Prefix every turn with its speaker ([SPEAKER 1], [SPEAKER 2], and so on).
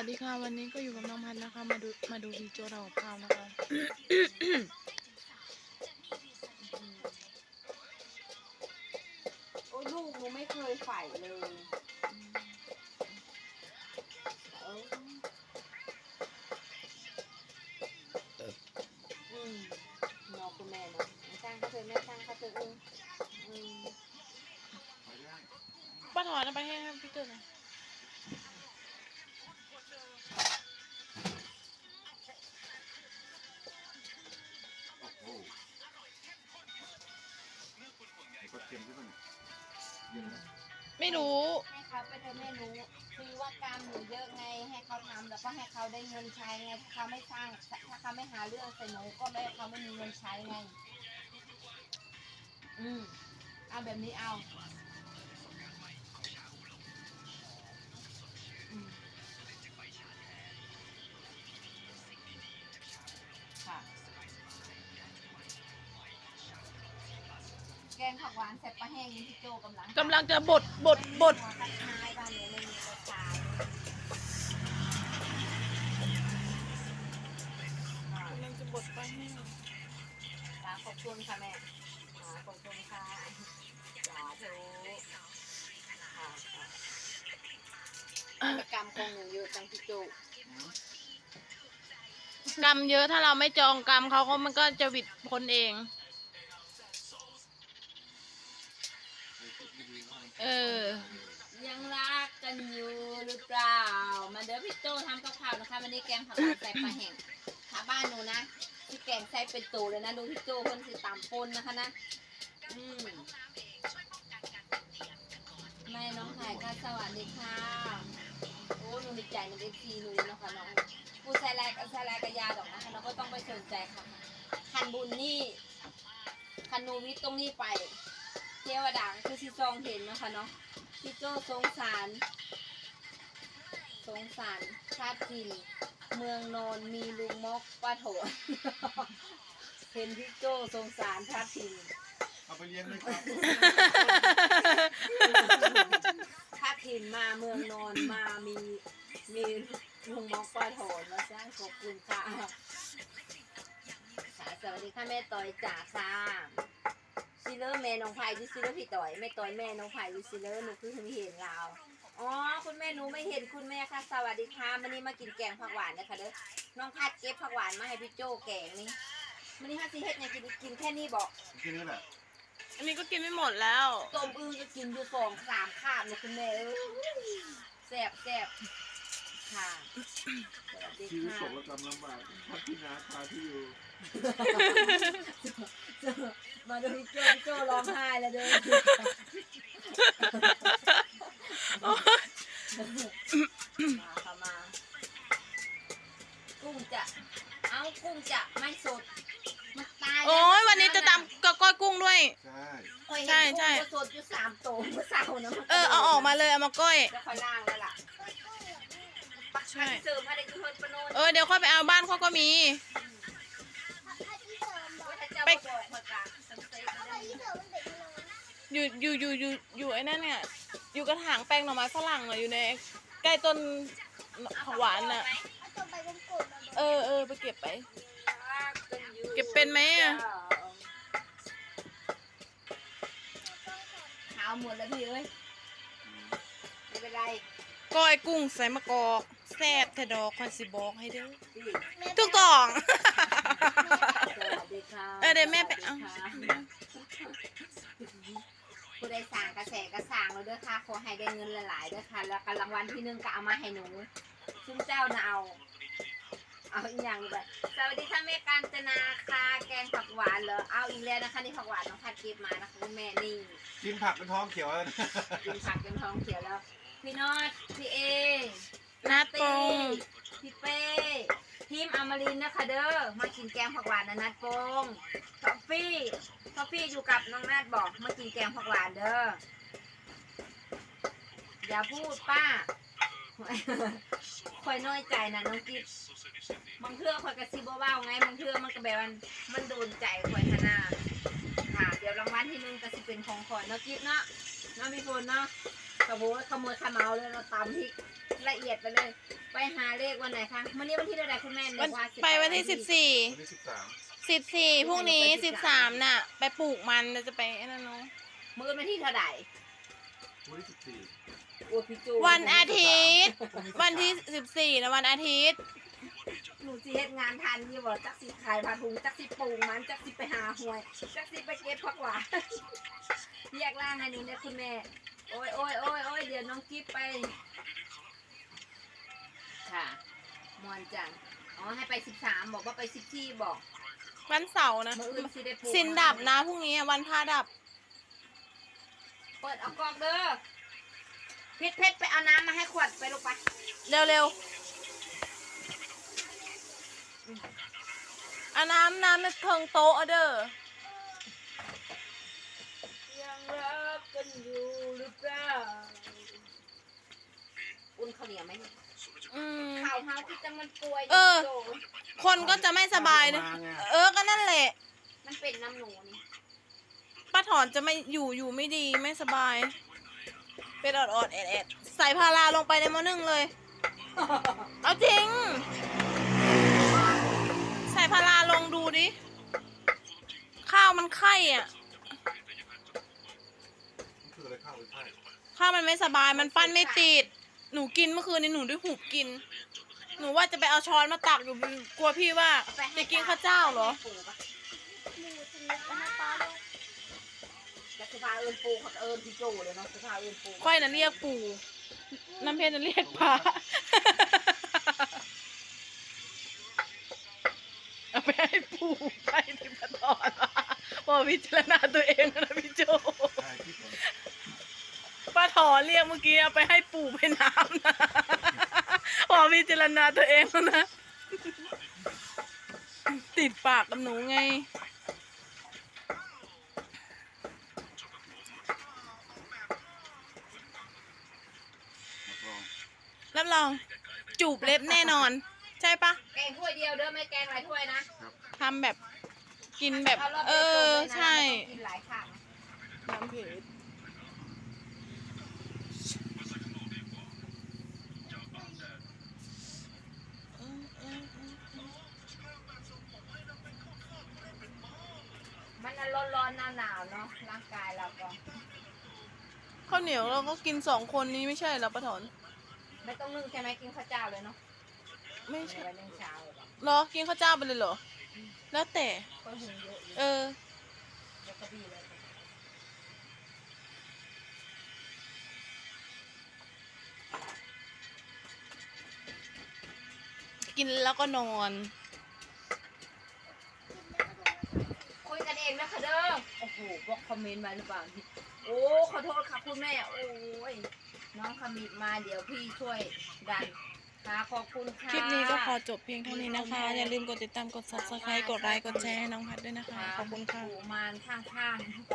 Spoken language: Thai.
[SPEAKER 1] วัสดีค่ะ วันนี้ก็อยู่กับน้องพันธุ์นะคะ มาดูมาดูวีโจเรากับข้าวนะคะ
[SPEAKER 2] โอ้ลูกหนูไม่เคยใฝ่เลยเอออืมนอกคุณแม่เนาะแม่ช่างเขาเถอะแม่ช่างเขาเถอะเอออืม
[SPEAKER 1] ป้าถอนเอาไปให้ให้พี่เกิดหน่อย
[SPEAKER 3] ไม่
[SPEAKER 1] รู้
[SPEAKER 2] ให้เขาไปเธอไม่รู้ คือว่ากรรมหนูเยอะไง ให้เขาทำแล้วก็ให้เขาได้เงินใช้ไงถ้าเขาไม่สร้าง ถ้าเขาไม่หาเรื่องใส่หนูก็ไม่เขาไม่มีเงินใช้ไง อืมเอาแบบนี้เอา แกงผักหวานเสร็จปลาแห้งนี่พี่โจกำลัง
[SPEAKER 1] กำลังจะบดบดบด
[SPEAKER 2] หัวกระชายบ้านหนูไม่มีกระชายอ่ากำ
[SPEAKER 1] ลังจะบดไปให้
[SPEAKER 2] จ้าขอบคุณค่ะแม่อ่าขอบคุณค่ะสาธุค่ะค่ะกรรมคงหนูอยู่จังพี่โจ
[SPEAKER 1] กรรมเยอะถ้าเราไม่จองกรรมเขาก็มันก็จะหวิดพ้นเอง เออ
[SPEAKER 2] ยังรักกันอยู่หรือเปล่า มาเด้อพี่โจทำกับข้าวนะคะวันนี้แกงผักหวานใส่ปลาแห้งถ้าบ้านหนูนะพี่แกงใส่เป็นตูเลยนะดูพี่โจคนสิตามปนนะคะนะอืมแม่น้องไข่ค่ะสวัสดีค่ะโอ้หนูดีใจในเอฟซีหนูเลยนะคะน้องผู้ใส่ลายกับใส่ลายกับยาดอกนะคะเราก็ต้องไปสนใจค่ะคันบุญนี่คันนูวิทย์ตรงนี้ไป วดาคือสิซองเห็นเนาะคะเนาะพี่โจสงสาร สงสารชาติถิ่นเมืองโนนมีลุงมกป้าโถเห็นพี่โจสงสารชาติถิ่น
[SPEAKER 3] เอาไปเลี้ยงไหมครับ
[SPEAKER 2] ถ้าถิ่นมาเมืองนอนมามีมีลุงมอกป้าโถนมาสร้างขอบคุณค่ะค่ะสวัสดีค่ะแม่ต่อยจ๋าค่ะซิเลอร์ แม่น้องไผ่ดิซิเลอร์พี่ต่อยแม่ต่อยแม่น้องไผ่ดิซิเลอร์หนูเพิ่งเห็นเราอ๋อคุณแม่หนูไม่เห็นคุณแม่ค่ะสวัสดีค่ะวันนี้มากินแกงผักหวานนะคะเด้อน้องพัดเก็บผักหวานมาให้พี่โจ้แกงนี่วันนี้ฮัสซีเฮ็ดไงกินกินแค่นี้บอก
[SPEAKER 3] แค่นี้แหละ
[SPEAKER 1] อันนี้ก็กินไม่หมดแล้ว
[SPEAKER 2] ต้มอึ่งก็กินอยู่สองสามข้ามเลยคุณแม่เอ้ยแซ่บแซ่บค่ะสวัสดี
[SPEAKER 3] ชีวิต
[SPEAKER 2] ค่ะ
[SPEAKER 3] ตกระกำลำบากพักที่นาคาที่อยู่
[SPEAKER 2] มาดูพี่โจ้พี่โจ้ร้องไห้แล้วเด้อมาค่ะมา กุ้งจะเอากุ้งจะไม่สดมันตายแล้ว
[SPEAKER 1] โอ้ยวันนี้จะตำกับก้อยกุ้งด้วย
[SPEAKER 3] ใช่
[SPEAKER 2] คอย
[SPEAKER 1] ใช่
[SPEAKER 2] เห็น
[SPEAKER 1] ใช่
[SPEAKER 2] กุ้งก็สดอยู่สามตัวเมื่อเช้านะมัน
[SPEAKER 1] เออเอาออกมาเลยเอามาก้อย
[SPEAKER 2] แล้วคอยล่างแล้วล่ะปัก
[SPEAKER 1] ใช่
[SPEAKER 2] เสร์ฟให้ได้คือเพิ่นปะโนน
[SPEAKER 1] เออเดี๋ยวค่อยไปเอาบ้านเขาก็มี
[SPEAKER 2] ไป
[SPEAKER 1] อยู่อยู่อยู่อยู่อยู่ไอ้นั่นเนี่ยอยู่กระถางแปลงหน่อไม้ฝรั่งน่ะอยู่ในใกล้ต้นผักหวานน่ะ เออเออไปเก็บไป เก็บเป็นไหมอะ
[SPEAKER 2] ขาวหมดแล้วพี่เอ้ยไม่เป็นไร
[SPEAKER 1] ก้อยกุ้งใส่มะกอกแซ่บแต่ดอกคอนสิบอกให้เด้อ
[SPEAKER 2] พี่
[SPEAKER 1] ทุกกล่อง
[SPEAKER 2] สวัส ดีค่ะ
[SPEAKER 1] เออเดี๋ยวแม่ไปเอา
[SPEAKER 2] สวัสดีค่ะผู้ใดสั่งกระแสกระสั่งเราเด้อค่ะ ขอให้ได้เงินหลายๆเด้อค่ะ แล้วก็รางวัลที่หนึ่งก็เอามาให้หนูซึ่งเจ้าน่ะเอา เอาอีกอย่างแบบสวัสดีค่ะแม่กาญจนาค่ะ แกงผักหวานเหรอ เอาอีกแล้วนะคะนี่ผักหวานน้องพัดเก็บมานะคะคุณแม่นี่
[SPEAKER 3] กินผักเป็นท้องเขียวแล้วนะ
[SPEAKER 2] กินผักจนท้องเขียวแล้ว พี่นอตพี่เอ
[SPEAKER 1] นัดปรุง
[SPEAKER 2] พี่เป้ ทีมอมรินทร์นะคะเด้อ มากินแกงผักหวานนะนัดโปงทอฟฟี่ทอฟฟี่อยู่กับน้องนาดบอกมากินแกงผักหวานเด้อ อย่าพูดป้าคอยน้อยใจนะน้องกิฟบบางเทื่อคอยกระซิบเบาๆไงบางเทื่อมันก็แบบมันมันโดนใจคอยขนาค่ะ เดี๋ยวรางวัลที่หนึ่งก็สิเป็นของคอยเนาะกิฟเนาะเนาะพี่ฝนเนาะขโมยขโมยขมเอาเลยเราตำพริกละเอียดไปเลย ไปหาเลขวันไหนคะวันนี้วันที่เท่าไหร่คุณแม่
[SPEAKER 1] วัน
[SPEAKER 2] เรียกว่าสิบ
[SPEAKER 1] ไปวันที่สิบสี่
[SPEAKER 3] วันที่สิบสาม
[SPEAKER 1] สิบสี่พรุ่งนี้สิบสามน่ะ ไปปลูกมันเราจะไปไอ้นั่นเนาะ
[SPEAKER 2] มื้อวันที่เท่าไหร่
[SPEAKER 3] วันที่สิบสี่
[SPEAKER 2] โอ้พี่จู
[SPEAKER 1] วันอาทิตย์ วันที่สิบสี่นะวันอาทิตย์
[SPEAKER 2] หนูสิเฮ็ดงานทันยี่บ่จักสิขายผ้าถุงจักสิปลูกมันจักสิไปหาหวยจักสิไปเก็บผักหวานเรียกร่างให้หนูเนี่ยคุณแม่โอ้ยโอ้ยโอ้ยโอ้ยเดี๋ยวน้องกิ๊บไป ค่ะมวนจังอ๋อให้ไปสิบสามบอกว่าไปสิบที่บอก
[SPEAKER 1] วันเสาร์นะ
[SPEAKER 2] มื่ออื่นสิได้ปลูก
[SPEAKER 1] สินดับนะพรุ่งนี้อะวันพาดับ
[SPEAKER 2] เปิดเอากอกเด้อเพชรเพชรไปเอาน้ำมาให้ขวดไปลูกไป
[SPEAKER 1] เร็วๆเอาน้ำน้ำในเทิงโต๊ะเอาเด้อ
[SPEAKER 2] ยังรักกันอยู่หรือเปล่า อุ่นข้าวเหนียวไหม
[SPEAKER 1] อืม
[SPEAKER 2] ข่าวเฮาที่จะมันป่วย
[SPEAKER 1] เออ
[SPEAKER 2] โด
[SPEAKER 1] คนก็จะไม่สบายนะเออก็นั่นแหละ
[SPEAKER 2] มันเป็นน้ำหนูนี่
[SPEAKER 1] ป้าถอนจะไม่อยู่อยู่ไม่ดีไม่สบาย เป็นอดอดๆแอดแอดๆใส่พาราลงไปในหม้อนึ่งเลย เอาจริง ใส่พาราลงดูดิ ข้าวมันไข่อะ
[SPEAKER 3] มันคืออะไรข้าวหรือไข่
[SPEAKER 1] ข้าวมันไม่สบายมันปั้นไม่ติด หนูกินเมื่อคืนนี้หนูได้หูบกิน หนูว่าจะไปเอาช้อนมาตักอยู่กลัวพี่ว่า
[SPEAKER 2] เอาไปให้
[SPEAKER 1] จะกินข้าวเจ้าเหรอ
[SPEAKER 2] ให้ปู่ปะแล้วสุภาเอิญปูเขาก็เอิญพี่โจเลยเนาะสุภาเอิญปู
[SPEAKER 1] ค่อยนั้นเรียกปู่น้ำเพชรนั้นเรียกพระเอาไปให้ปู่ไปที่ปะตอนบอกพิจารณาตัวเองนะพี่โจ
[SPEAKER 3] ใช่ที่ผม
[SPEAKER 1] ป้าถอนเรียกเมื่อกี้เอาไปให้ปู่ไป น้ำนะบอกพิจารณาตัวเองแล้วนะ ติดปากกับหนูไง
[SPEAKER 3] รับรอง
[SPEAKER 1] รับรอง จูบเล็บแน่นอน ใช่ปะ
[SPEAKER 2] แกงถ้วยเดียวเด้อไม่แกงหลายถ้วยนะ
[SPEAKER 1] ทำแบบกินแบบา
[SPEAKER 2] รอบ
[SPEAKER 1] เอ
[SPEAKER 2] ดียวจบ
[SPEAKER 1] อ
[SPEAKER 2] ลยนะ
[SPEAKER 1] ใช่
[SPEAKER 2] ไม่ต้องกินหลายข้างนะ
[SPEAKER 1] น้ำเผ็ด
[SPEAKER 2] มันน่ะร้อนๆหนาวๆเนาะร่างกายเราก็
[SPEAKER 1] ข้าวเหนียวเราก็กินสองคนนี้ไม่ใช่เหรอป้าถอน
[SPEAKER 2] ไม่ต้องนึ่งใช่ไหมกินข้าวเจ้าเลยเนาะ
[SPEAKER 1] ไม่
[SPEAKER 2] ไม่
[SPEAKER 1] ใช่
[SPEAKER 2] ไว้นึ่งเช้าเลยหรอก
[SPEAKER 1] เหรอกินข้าวเจ้าไปเลยเหรอ แล้วแต่
[SPEAKER 2] ก็หุงเยอะอยู่
[SPEAKER 1] เออ
[SPEAKER 2] เดี๋ยวก็ดีเลย
[SPEAKER 1] กินแล้วก็นอน
[SPEAKER 2] คุยกันเองนะคะเด้อ โอ้โหบอกคอมเมนต์มาหรือเปล่าโอ้ขอโทษค่ะคุณแม่ โอ้ยน้องขมิดมาเดี๋ยวพี่ช่วยดันค่ะขอบคุณค่ะ
[SPEAKER 1] คลิปนี้ก็ขอจบเพียงเท่านี้นะคะ อย่าลืมกดติดตามกด subscribe กดไลค์กดแชร์ให้น้องพัดด้วยนะคะ ขอบคุณค่ะ
[SPEAKER 2] ปู่มารข้างๆไป